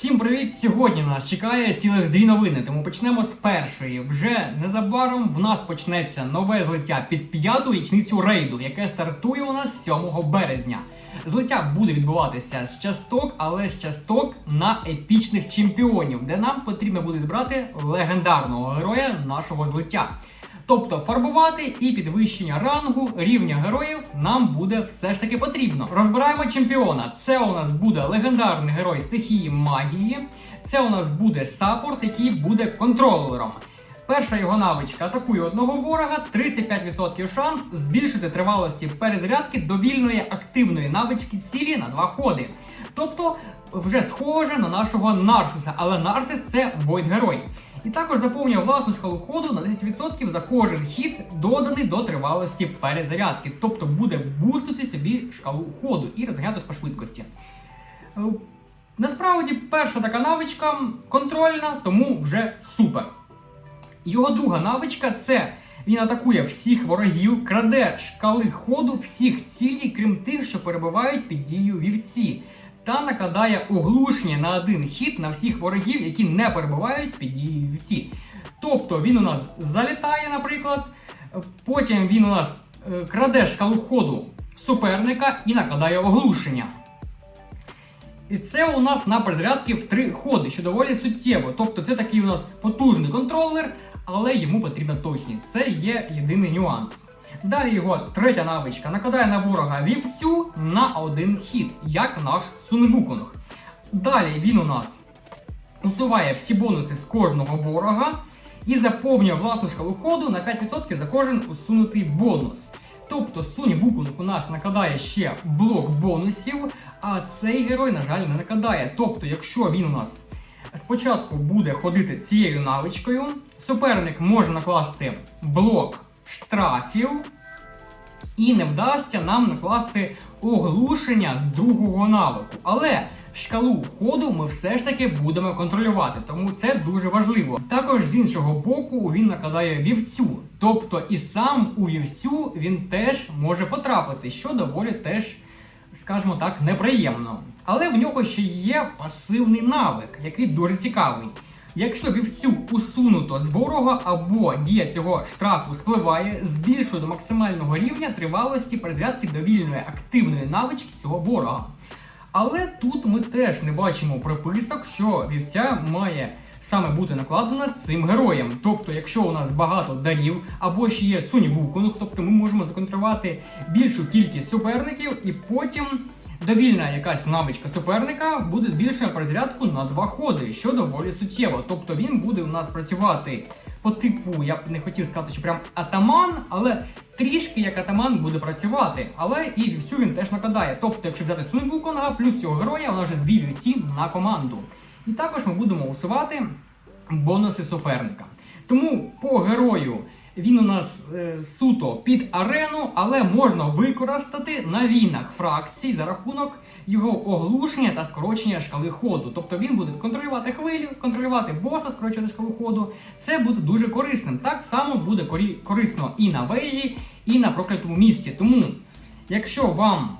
Всім привіт! Сьогодні нас чекає цілих дві новини, тому почнемо з першої. Вже незабаром в нас почнеться нове злиття під п'яту річницю рейду, яке стартує у нас 7 березня. Злиття буде відбуватися з часток, але з часток на епічних чемпіонів, де нам потрібно буде збирати легендарного героя нашого злиття. Тобто фарбувати і підвищення рангу рівня героїв нам буде все ж таки потрібно. Розбираємо чемпіона. Це у нас буде легендарний герой стихії магії. Це у нас буде саппорт, який буде контролером. Перша його навичка атакує одного ворога, 35% шанс збільшити тривалості перезарядки до вільної активної навички цілі на два ходи. Тобто вже схоже на нашого Нарсиса, але Нарсис це воїн-герой. І також заповнює власну шкалу ходу на 10% за кожен хід, доданий до тривалості перезарядки. Тобто буде бустити собі шкалу ходу і розганятися по швидкості. Е, Насправді, перша така навичка контрольна, тому вже супер. Його друга навичка це він атакує всіх ворогів, краде шкали ходу всіх цілей, крім тих, що перебувають під дією вівці, та накладає оглушення на один хід на всіх ворогів, які не перебувають під дією. Тобто він у нас залітає, наприклад, потім він у нас е, краде шкалу ходу суперника і накладає оглушення. І це у нас на перезарядки в три ходи, що доволі суттєво. Тобто це такий у нас потужний контролер, але йому потрібна точність. Це є єдиний нюанс. Далі його третя навичка накладає на ворога вівцю на один хід, як наш Сунбуконг. Далі він у нас усуває всі бонуси з кожного ворога і заповнює власну шкалу ходу на 5% за кожен усунутий бонус. Тобто Суні Букунг у нас накладає ще блок бонусів, а цей герой, на жаль, не накладає. Тобто, якщо він у нас спочатку буде ходити цією навичкою, суперник може накласти блок штрафів, і не вдасться нам накласти оглушення з другого навику. Але шкалу ходу ми все ж таки будемо контролювати, тому це дуже важливо. Також з іншого боку він накладає вівцю, тобто і сам у вівцю він теж може потрапити, що доволі теж, скажімо так, неприємно. Але в нього ще є пасивний навик, який дуже цікавий. Якщо вівцю усунуто з ворога або дія цього штрафу спливає, збільшує до максимального рівня тривалості перезарядки до вільної активної навички цього ворога. Але тут ми теж не бачимо приписок, що вівця має саме бути накладена цим героєм. Тобто, якщо у нас багато дарів або ще є Суні Вуконг, тобто ми можемо законтролювати більшу кількість суперників і потім. Довільна якась навичка суперника буде збільшена перезарядку на два ходи, що доволі суттєво. Тобто він буде у нас працювати по типу, я б не хотів сказати, що прям атаман, але трішки як атаман буде працювати. Але і вівцю він теж накладає. Тобто, якщо взяти Сунбулконга плюс цього героя, вона вже дві вівці на команду. І також ми будемо усувати бонуси суперника. Тому по герою. Він у нас е, суто під арену, але можна використати на війнах фракцій за рахунок його оглушення та скорочення шкали ходу. Тобто він буде контролювати хвилю, контролювати боса, скорочувати шкалу ходу. Це буде дуже корисним. Так само буде корисно і на вежі, і на проклятому місці. Тому, якщо вам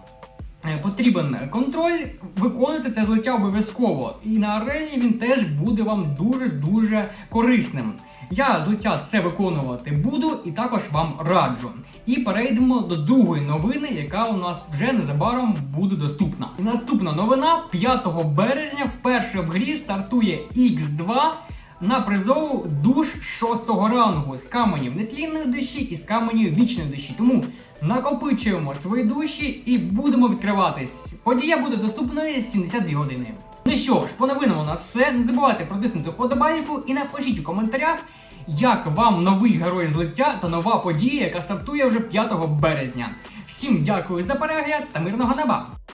е, потрібен контроль, виконуйте це злиття обов'язково. І на арені він теж буде вам дуже-дуже корисним. Я злиття це виконувати буду і також вам раджу. І перейдемо до другої новини, яка у нас вже незабаром буде доступна. Наступна новина 5 березня вперше в грі стартує X2 на призову душ 6 рангу з каменів нетлінної душі і з каменів вічної душі. Тому накопичуємо свої душі і будемо відкриватись. Подія буде доступною 72 години. Ну що ж, по новинам у нас все. Не забувайте протиснути вподобайку і напишіть у коментарях, як вам новий герой злиття та нова подія, яка стартує вже 5 березня. Всім дякую за перегляд та мирного неба!